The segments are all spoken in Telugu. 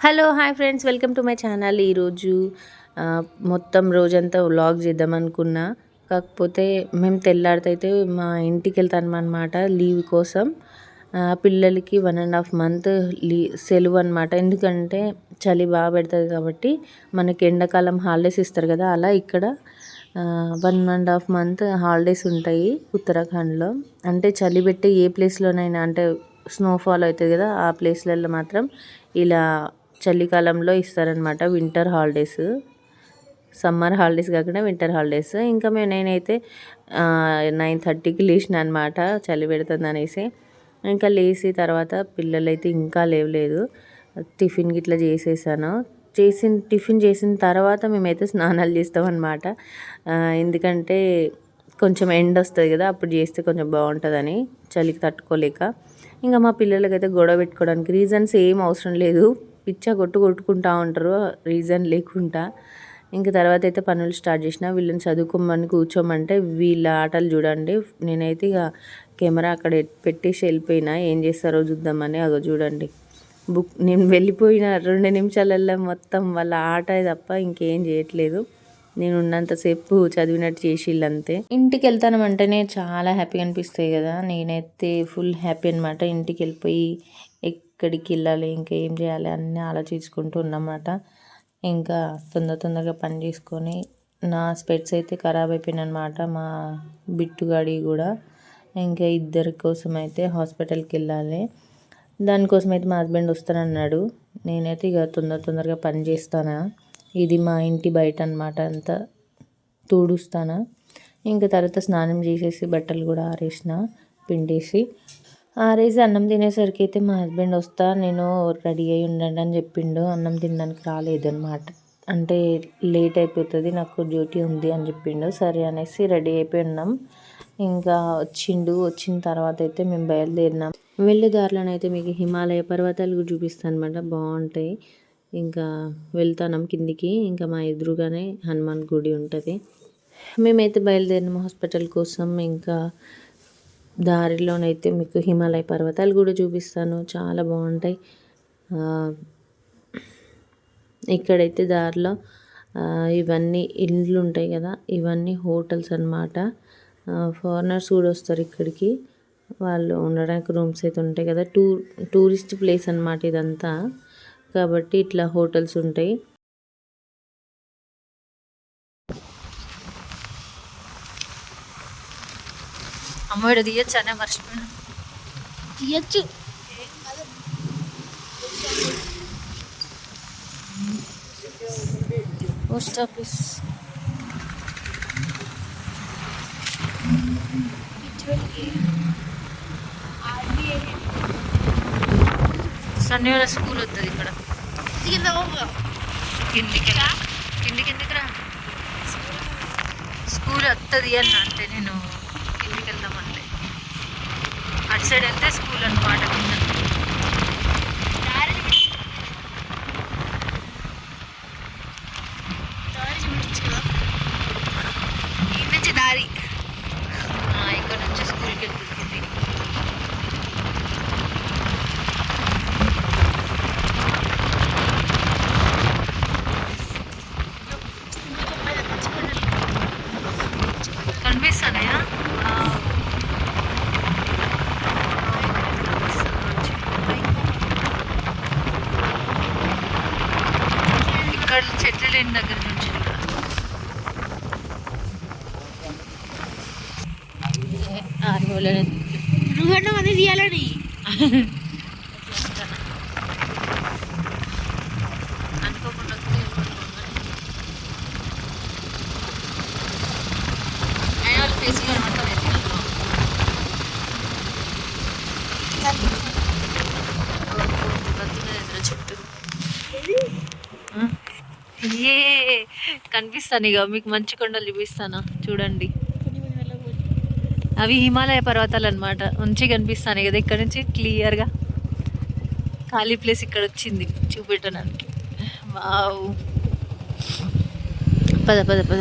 Hello hi friends. Welcome to my channel. ఈరోజు మొత్తం రోజంతా వ్లాగ్ చేద్దాం అనుకున్నా. కాకపోతే మేము తెల్లారితైతే మా ఇంటికి వెళ్తాను అనమాట లీవ్ కోసం. పిల్లలకి one and half monthly సెలవు అనమాట ఎందుకంటే చలి బాగా పెడుతుంది కాబట్టి మనకి ఎండాకాలం హాలిడేస్ ఇస్తారు కదా అలా ఇక్కడ one and half month holidays ఉంటాయి ఉత్తరాఖండ్లో. అంటే చలి పెట్టే ఏ ప్లేస్లోనైనా అంటే స్నోఫాల్ అవుతుంది కదా ఆ ప్లేస్లలో మాత్రం ఇలా చలికాలంలో ఇస్తారనమాట వింటర్ హాలిడేస్. సమ్మర్ హాలిడేస్ కాకుండా వింటర్ హాలిడేస్. ఇంకా మేము నేనైతే నైన్ థర్టీకి లేచిన అనమాట చలి పెడుతుంది అనేసి. ఇంకా లేచి తర్వాత పిల్లలైతే ఇంకా లేవలేదు. టిఫిన్ గిట్లా చేసేసాను. చేసిన టిఫిన్ చేసిన తర్వాత మేమైతే స్నానాలు చేస్తామన్నమాట. ఎందుకంటే కొంచెం ఎండ వస్తుంది కదా అప్పుడు చేస్తే కొంచెం బాగుంటుందని చలికి తట్టుకోలేక. ఇంకా మా పిల్లలకైతే గొడవ పెట్టుకోవడానికి రీజన్స్ ఏం అవసరం లేదు. పిచ్చ కొట్టు కొట్టుకుంటా ఉంటారు రీజన్ లేకుండా. ఇంకా తర్వాత అయితే పనులు స్టార్ట్ చేసిన వీళ్ళని చదువుకోమని కూర్చోమంటే వీళ్ళ ఆటలు చూడండి. నేనైతే ఇక కెమెరా అక్కడ పెట్టేసి వెళ్ళిపోయినా. ఏం చేస్తారో చూద్దామని అదో చూడండి. బుక్ నేను వెళ్ళిపోయిన రెండు నిమిషాలల్లో మొత్తం వాళ్ళ ఆట తప్ప ఇంకేం చేయట్లేదు. నేను ఉన్నంతసేపు చదివినట్టు చేసి అంతే ఇంటికి వెళ్తాను అంటేనే చాలా హ్యాపీగా అనిపిస్తాయి కదా. నేనైతే ఫుల్ హ్యాపీ అనమాట ఇంటికి వెళ్ళిపోయి ఎక్కడికి వెళ్ళాలి ఇంకా ఏం చేయాలి అన్నీ ఆలోచించుకుంటూ ఉన్నమాట. ఇంకా తొందర తొందరగా పని చేసుకొని నా స్పెట్స్ అయితే ఖరాబ్ అయిపోయినమాట మా బిట్టుగాడి కూడా ఇంకా ఇద్దరి కోసం అయితే హాస్పిటల్కి వెళ్ళాలి. దానికోసం అయితే మా హస్బెండ్ వస్తానన్నాడు. నేనైతే ఇక తొందర తొందరగా పని చేస్తానా. ఇది మా ఇంటి బయట అనమాట అంతా తుడుస్తానా. ఇంకా తర్వాత స్నానం చేసేసి బట్టలు కూడా ఆరేసిన పిండేసి ఆరేసి అన్నం తినేసరికి అయితే మా హస్బెండ్ వస్తా నేను రెడీ అయి ఉండండి అని చెప్పిండు. అన్నం తినడానికి రాలేదన్నమాట. అంటే లేట్ అయిపోతుంది నాకు డ్యూటీ ఉంది అని చెప్పిండు. సరే అనేసి రెడీ అయిపోయి ఉన్నాం. ఇంకా వచ్చిండు. వచ్చిన తర్వాత అయితే మేము బయలుదేరినాం. వెళ్ళే దారిలోనైతే అయితే మీకు హిమాలయ పర్వతాలు చూపిస్తాను అనమాట బాగుంటాయి. ఇంకా వెళ్తాం కిందికి. ఇంకా మా ఎదురుగానే హనుమాన్ గుడి ఉంటుంది. మేమైతే బయలుదేరినాం హాస్పిటల్ కోసం. ఇంకా దారిలోనైతే మీకు హిమాలయ పర్వతాలు కూడా చూపిస్తాను. చాలా బాగుంటాయి. ఇక్కడైతే దారిలో ఇవన్నీ ఇల్లు ఉంటాయి కదా ఇవన్నీ హోటల్స్ అనమాట ఫారినర్స్ కూడా వస్తారు ఇక్కడికి. వాళ్ళు ఉండడానికి రూమ్స్ అయితే ఉంటాయి కదా టూర్ టూరిస్ట్ ప్లేస్ అనమాట ఇదంతా. కాబట్టి ఇట్లా హోటల్స్ ఉంటాయి. అమ్మాయి తీయచ్చు మర్చిపోయినా తీయచ్చు. Post office. సన్నివాడ స్కూల్ వస్తుంది ఇక్కడ. కిందికి కిందికి రా స్కూల్ వస్తుంది అన్న అంటే నేను కిందికి వెళ్దామంటే అటు సైడ్ వెళ్తే స్కూల్ అనమాట దారి ఇక్కడ నుంచి స్కూల్కి వెళ్తుంది కనిపిస్తానయా ఇక్కడ చెట్లు లేని దగ్గర నుంచి చూడ నువ్వు అది తీయాలని అనుకోకుండా వస్తే అయినా వాళ్ళు ఫేస్ కనిపిస్తాను ఇక మీకు మంచి కొండలు చూపిస్తాను. చూడండి. అవి హిమాలయ పర్వతాలు అనమాట మంచిగా కనిపిస్తాను కదా ఇక్కడ నుంచి క్లియర్గా. ఖాళీ ప్లేస్ ఇక్కడ వచ్చింది చూపెట్టడానికి. వావ్. పద పద పద.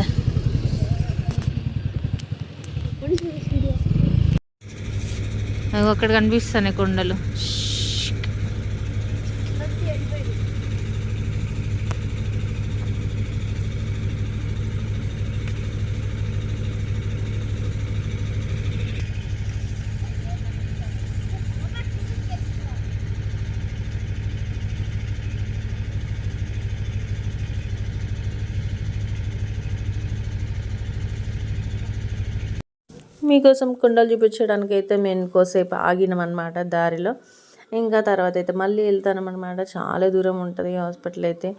అక్కడ కనిపిస్తాయి కొండలు. మీకోసం కుండలు చూపించడానికి అయితే మేము ఇంకోసేపు ఆగినాం అనమాట దారిలో. ఇంకా తర్వాత అయితే మళ్ళీ వెళ్తానమనమాట చాలా దూరం ఉంటుంది హాస్పిటల్ అయితే.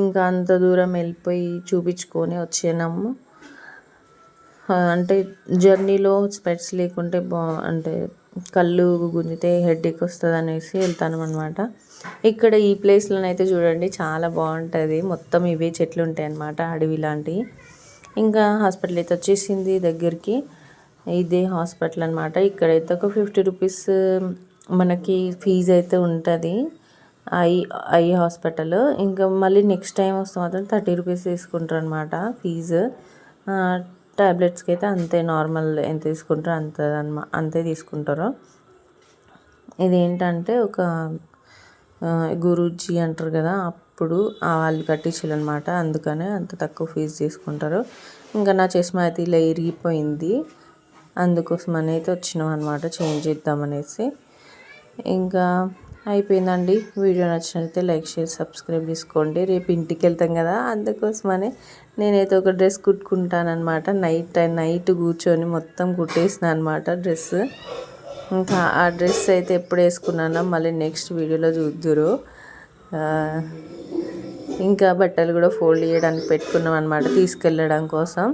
ఇంకా అంత దూరం వెళ్ళిపోయి చూపించుకొని వచ్చేనాము అంటే జర్నీలో స్పెట్స్ లేకుంటే బా అంటే కళ్ళు గుంజితే హెడ్ఏక్ వస్తుంది అనేసి వెళ్తాను అనమాట ఇక్కడ ఈ ప్లేస్లోనైతే చూడండి చాలా బాగుంటుంది. మొత్తం ఇవే చెట్లు ఉంటాయి అన్నమాట అడవి లాంటివి. ఇంకా హాస్పిటల్ అయితే వచ్చేసింది దగ్గరికి. ఇదే హాస్పిటల్ అనమాట ఇక్కడైతే ఒక ఫిఫ్టీ రూపీస్ మనకి ఫీజు అయితే ఉంటుంది. I I hospital. ఇంకా మళ్ళీ నెక్స్ట్ టైం వస్తే మాత్రం థర్టీ రూపీస్ తీసుకుంటారు అనమాట ఫీజు టాబ్లెట్స్కి అయితే అంతే నార్మల్ ఎంత తీసుకుంటారో అంత అనమా అంతే తీసుకుంటారు. ఇదేంటంటే ఒక గురూజీ అంటారు కదా అప్పుడు వాళ్ళు కట్టించారు అనమాట అందుకనే అంత తక్కువ ఫీజు తీసుకుంటారు. ఇంకా నా చష్మా అయితే ఇలా ఇరిగిపోయింది. అందుకోసం అయితే వచ్చినాం అనమాట చేంజ్ చేద్దామనేసి. ఇంకా అయిపోయిందండి. వీడియో నచ్చినట్లయితే లైక్ షేర్ సబ్స్క్రైబ్ చేసుకోండి. రేపు ఇంటికి వెళ్తాం కదా అందుకోసమనే నేనైతే ఒక డ్రెస్ కుట్టుకుంటానమాట నైట్ నైట్ కూర్చొని మొత్తం కుట్టేసిన అనమాట డ్రెస్. ఇంకా ఆ డ్రెస్ అయితే ఎప్పుడు వేసుకున్నానో మళ్ళీ నెక్స్ట్ వీడియోలో చూద్దురు. ఇంకా బట్టలు కూడా ఫోల్డ్ చేయడానికి పెట్టుకున్నాం అనమాట తీసుకెళ్ళడం కోసం.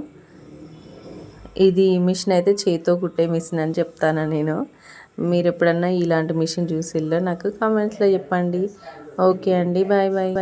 ఇది మిషన్ అయితే చేతితో కుట్టే మిషన్ అని చెప్తాను నేను. మీరు ఎప్పుడన్నా ఇలాంటి మిషన్ చూసిల్లో? నాకు కామెంట్స్లో చెప్పండి. ఓకే అండి. Bye bye.